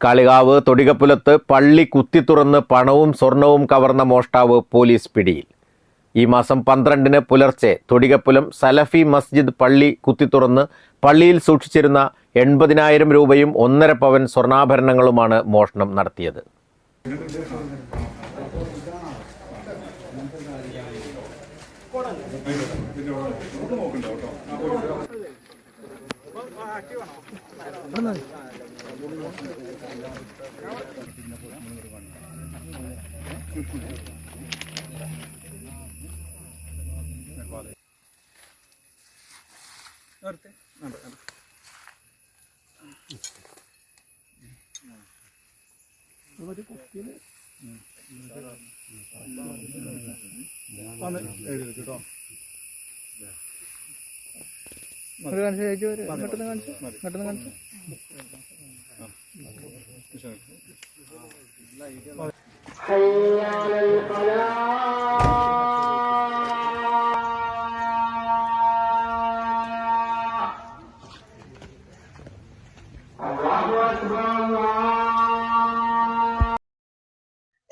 കാളികാവ് തൊടികപ്പുലത്ത് പള്ളി കുത്തി തുറന്ന് പണവും സ്വർണവും കവർന്ന മോഷ്ടാവ് പോലീസ് പിടിയിൽ. ഈ മാസം പന്ത്രണ്ടിന് പുലർച്ചെ തൊടികപ്പുലം സലഫി മസ്ജിദ് പള്ളി കുത്തി തുറന്ന് പള്ളിയിൽ സൂക്ഷിച്ചിരുന്ന എൺപതിനായിരം രൂപയും ഒന്നര പവൻ സ്വർണാഭരണങ്ങളുമാണ് മോഷണം നടത്തിയത്. നിർത്തി ഒരു കുക്കിയിൽ കേട്ടോ അത് കാണിച്ചു ചേച്ചി ഒരു ഇങ്ങോട്ടൊന്ന് കാണിച്ചു. ഇങ്ങോട്ടൊന്ന് കാണിച്ചു.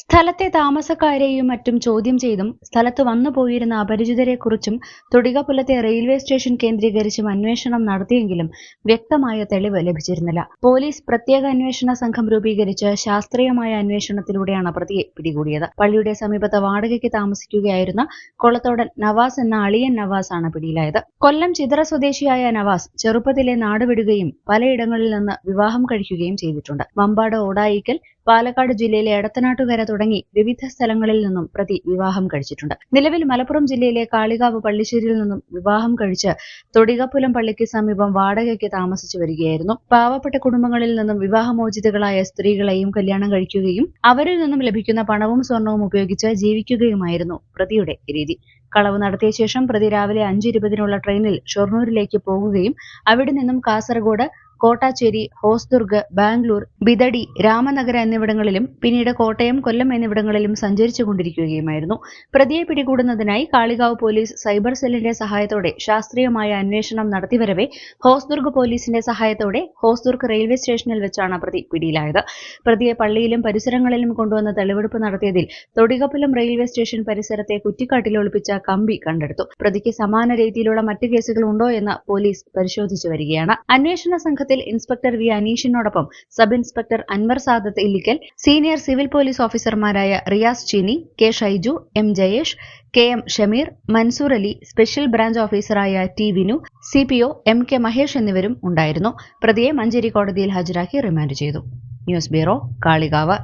സ്ഥലത്തെ താമസക്കാരെയും മറ്റും ചോദ്യം ചെയ്തും സ്ഥലത്ത് വന്നു പോയിരുന്ന അപരിചിതരെക്കുറിച്ചും തൊടികപ്പുലത്തെ റെയിൽവേ സ്റ്റേഷൻ കേന്ദ്രീകരിച്ചും അന്വേഷണം നടത്തിയെങ്കിലും വ്യക്തമായ തെളിവ് ലഭിച്ചിരുന്നില്ല. പോലീസ് പ്രത്യേക അന്വേഷണ സംഘം രൂപീകരിച്ച് ശാസ്ത്രീയമായ അന്വേഷണത്തിലൂടെയാണ് പ്രതിയെ പിടികൂടിയത്. പള്ളിയുടെ സമീപത്ത് വാടകയ്ക്ക് താമസിക്കുകയായിരുന്ന കൊളത്തോടൻ നവാസ് എന്ന അളിയൻ നവാസ് ആണ് പിടിയിലായത്. കൊല്ലം ചിതറ സ്വദേശിയായ നവാസ് ചെറുപ്പത്തിലെ നാടുവിടുകയും പലയിടങ്ങളിൽ നിന്ന് വിവാഹം കഴിക്കുകയും ചെയ്തിട്ടുണ്ട്. വമ്പാട് ഓടായിക്കൽ പാലക്കാട് ജില്ലയിലെ എടത്തനാട്ടുകര തുടങ്ങി വിവിധ സ്ഥലങ്ങളിൽ നിന്നും പ്രതി വിവാഹം കഴിച്ചിട്ടുണ്ട്. നിലവിൽ മലപ്പുറം ജില്ലയിലെ കാളികാവ് പള്ളിശ്ശേരിയിൽ നിന്നും വിവാഹം കഴിച്ച് തൊടികപ്പുലം പള്ളിക്ക് സമീപം വാടകയ്ക്ക് താമസിച്ചു വരികയായിരുന്നു. പാവപ്പെട്ട കുടുംബങ്ങളിൽ നിന്നും വിവാഹമോചിതകളായ സ്ത്രീകളെയും കല്യാണം കഴിക്കുകയും അവരിൽ നിന്നും ലഭിക്കുന്ന പണവും സ്വർണവും ഉപയോഗിച്ച് ജീവിക്കുകയുമായിരുന്നു പ്രതിയുടെ രീതി. കളവ് നടത്തിയ ശേഷം പ്രതി രാവിലെ അഞ്ച് ഇരുപതിനുള്ള ട്രെയിനിൽ ഷൊർണൂരിലേക്ക് പോകുകയും അവിടെ നിന്നും കാസർഗോഡ് കോട്ടാച്ചേരി ഹോസ്ദുർഗ് ബാംഗ്ലൂർ ബിദടി രാമനഗര എന്നിവിടങ്ങളിലും പിന്നീട് കോട്ടയം കൊല്ലം എന്നിവിടങ്ങളിലും സഞ്ചരിച്ചു കൊണ്ടിരിക്കുകയുമായിരുന്നു പ്രതിയെ പിടികൂടുന്നതിനായി കാളികാവ് പോലീസ് സൈബർ സെല്ലിന്റെ സഹായത്തോടെ ശാസ്ത്രീയമായ അന്വേഷണം നടത്തിവരവേ ഹോസ്ദുർഗ് പോലീസിന്റെ സഹായത്തോടെ ഹോസ്ദുർഗ് റെയിൽവേ സ്റ്റേഷനിൽ വെച്ചാണ് പ്രതി പിടിയിലായത്. പ്രതിയെ പള്ളിയിലും പരിസരങ്ങളിലും കൊണ്ടുവന്ന തെളിവെടുപ്പ് നടത്തിയതിൽ തൊടികപ്പലം റെയിൽവേ സ്റ്റേഷൻ പരിസരത്തെ കുറ്റിക്കാട്ടിൽ ഒളിപ്പിച്ച കമ്പി കണ്ടെടുത്തു. പ്രതിക്ക് സമാന രീതിയിലുള്ള മറ്റു കേസുകൾ ഉണ്ടോ എന്ന് പോലീസ് പരിശോധിച്ചു വരികയാണ്. അന്വേഷണ സംഘത്തിൽ inspector V അനീഷിനോടൊപ്പം sub inspector Anwar Sadath Illikkal senior civil police ഓഫീസർമാരായ Riyas Cheeni K Shaiju M Jayesh K M Shameer Mansoor Ali special branch ഓഫീസറായ T Vinu C P O M K Mahesh എന്നിവരും ഉണ്ടായിരുന്നു. പ്രതിയെ മഞ്ചേരി കോടതിയിൽ ഹാജരാക്കി remand ചെയ്തു. News bureau Kalikavu.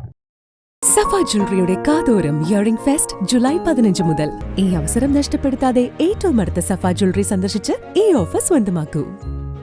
സഫ ജ്വല്ലറിയുടെ കാതോരം ഇയറിംഗ് ഫെസ്റ്റ് ജൂലൈ പതിനഞ്ച് മുതൽ. ഈ അവസരം നഷ്ടപ്പെടുത്താതെ ഏറ്റവും അടുത്ത സഫ ജ്വല്ലറി സന്ദർശിച്ച് ഈ ഓഫർ സ്വന്തമാക്കൂ.